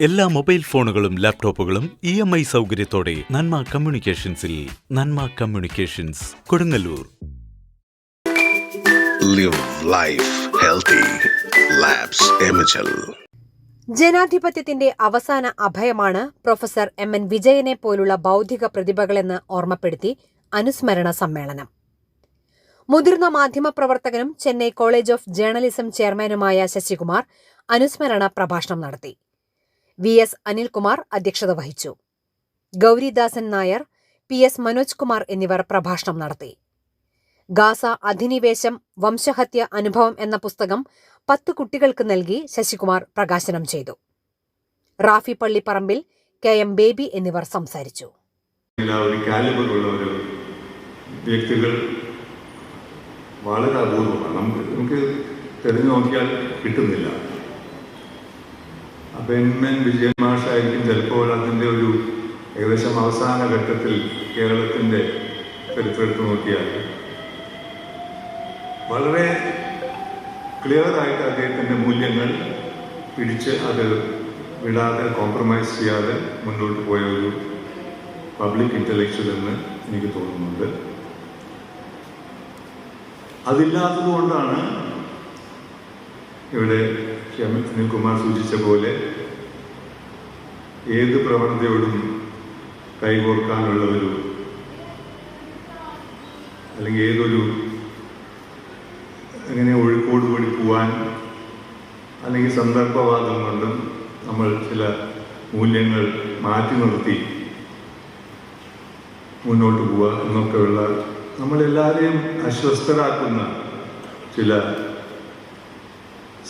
എല്ലാ മൊബൈൽ ഫോണുകളും ലാപ്ടോപ്പുകളും ഇ എം ഐ സൗകര്യത്തോടെ Nanma കമ്മ്യൂണിക്കേഷൻസിൽ Nanma communications Kodungallur. Live life healthy. ജനാധിപത്യത്തിന്റെ അവസാന അഭയമാണ് പ്രൊഫസർ എം എൻ വിജയനെ പോലുള്ള ബൗദ്ധിക പ്രതിഭകളെന്ന് ഓർമ്മപ്പെടുത്തി അനുസ്മരണ സമ്മേളനം. മുതിർന്ന മാധ്യമപ്രവർത്തകനും ചെന്നൈ കോളേജ് ഓഫ് ജേർണലിസം ചെയർമാനുമായ ശശികുമാർ അനുസ്മരണ പ്രഭാഷണം നടത്തി. വി എസ് അനിൽകുമാർ അധ്യക്ഷത വഹിച്ചു. ഗൗരിദാസൻ നായർ പി എസ് മനോജ് കുമാർ എന്നിവർ പ്രഭാഷണം നടത്തി. ഗാസ അധിനിവേശം വംശഹത്യ അനുഭവം എന്ന പുസ്തകം പത്ത് കുട്ടികൾക്ക് നൽകി ശശികുമാർ പ്രകാശനം ചെയ്തു. റാഫി പള്ളിപ്പറമ്പിൽ കെ എം ബേബി എന്നിവർ സംസാരിച്ചു. വ്യക്തികൾ വളരെ അപൂർവമാണ്. നമുക്ക് നമുക്ക് തെരഞ്ഞു നോക്കിയാൽ കിട്ടുന്നില്ല. അപ്പം എൻ എൻ വിജയൻ മാഷായിരിക്കും ചിലപ്പോൾ അതിന്റെ ഒരു ഏകദേശം അവസാന ഘട്ടത്തിൽ കേരളത്തിന്റെ ചരിത്രത്തിൽ നോക്കിയാൽ. വളരെ ക്ലിയറായിട്ട് അദ്ദേഹത്തിന്റെ മൂല്യങ്ങൾ പിടിച്ച് അത് വിടാതെ കോംപ്രമൈസ് ചെയ്യാതെ മുന്നോട്ട് പോയ ഒരു പബ്ലിക് ഇന്റലക്ച്വൽ എന്ന് എനിക്ക് തോന്നുന്നുണ്ട്. അതില്ലാത്തത് കൊണ്ടാണ് ഇവിടെ സുനിൽ കുമാർ സൂചിച്ച പോലെ ഏത് പ്രവണതയോടും കൈകോർക്കാനുള്ള ഒരു അല്ലെങ്കിൽ ഏതൊരു അങ്ങനെ എങ്ങനെ ഒഴുക്കോടുകൂടി പോവാൻ അല്ലെങ്കിൽ സന്ദർഭവാദം കൊണ്ടും നമ്മൾ ചില മൂല്യങ്ങൾ മാറ്റി നിർത്തി മുന്നോട്ട് പോവുക എന്നൊക്കെയുള്ള നമ്മളെല്ലാവരെയും അസ്വസ്ഥരാക്കുന്ന ചില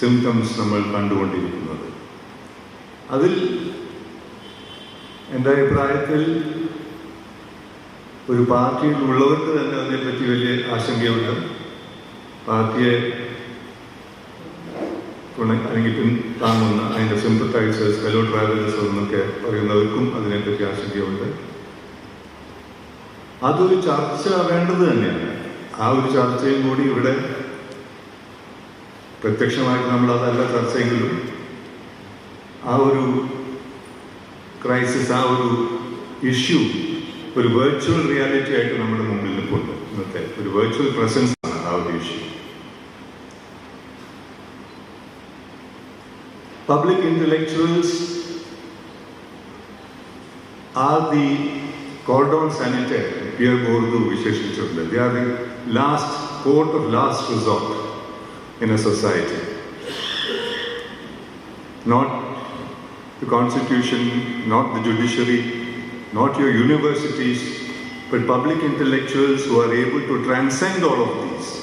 സിംറ്റംസ് നമ്മൾ കണ്ടുകൊണ്ടിരിക്കുന്നത്. അതിൽ എന്റെ അഭിപ്രായത്തിൽ ഒരു പാർട്ടിയിൽ ഉള്ളവർക്ക് തന്നെ അതിനെപ്പറ്റി വലിയ ആശങ്കയുണ്ട്. പാർട്ടിയെ അല്ലെങ്കിൽ പിന്താങ്ങുന്ന അതിന്റെ സിംപത്തൈസേഴ്സ് ഫെലോ ട്രാവലേഴ്സ് എന്നൊക്കെ പറയുന്നവർക്കും അതിനെപ്പറ്റി ആശങ്കയുണ്ട്. അതൊരു ചർച്ച വേണ്ടത് തന്നെയാണ്. ആ ഒരു ചർച്ചയും കൂടി ഇവിടെ പ്രത്യക്ഷമായിട്ട് നമ്മൾ അതല്ല ചർച്ചയെങ്കിലും ആ ഒരു ക്രൈസിസ് ആ ഒരു ഇഷ്യൂ ഒരു വെർച്വൽ റിയാലിറ്റി ആയിട്ട് നമ്മുടെ മുമ്പിൽ നിൽപ്പുണ്ട്. ഇന്നത്തെ ഒരു വെർച്വൽ പ്രസൻസ് ആണ് ആ ഒരു issue. Public intellectuals are the cordon sanitaire, Pierre Bourdieu വിശേഷിച്ചിട്ടുണ്ട്. They are the last court of last resort. In a society. Not the constitution, not the judiciary, not your universities, but public intellectuals who are able to transcend all of these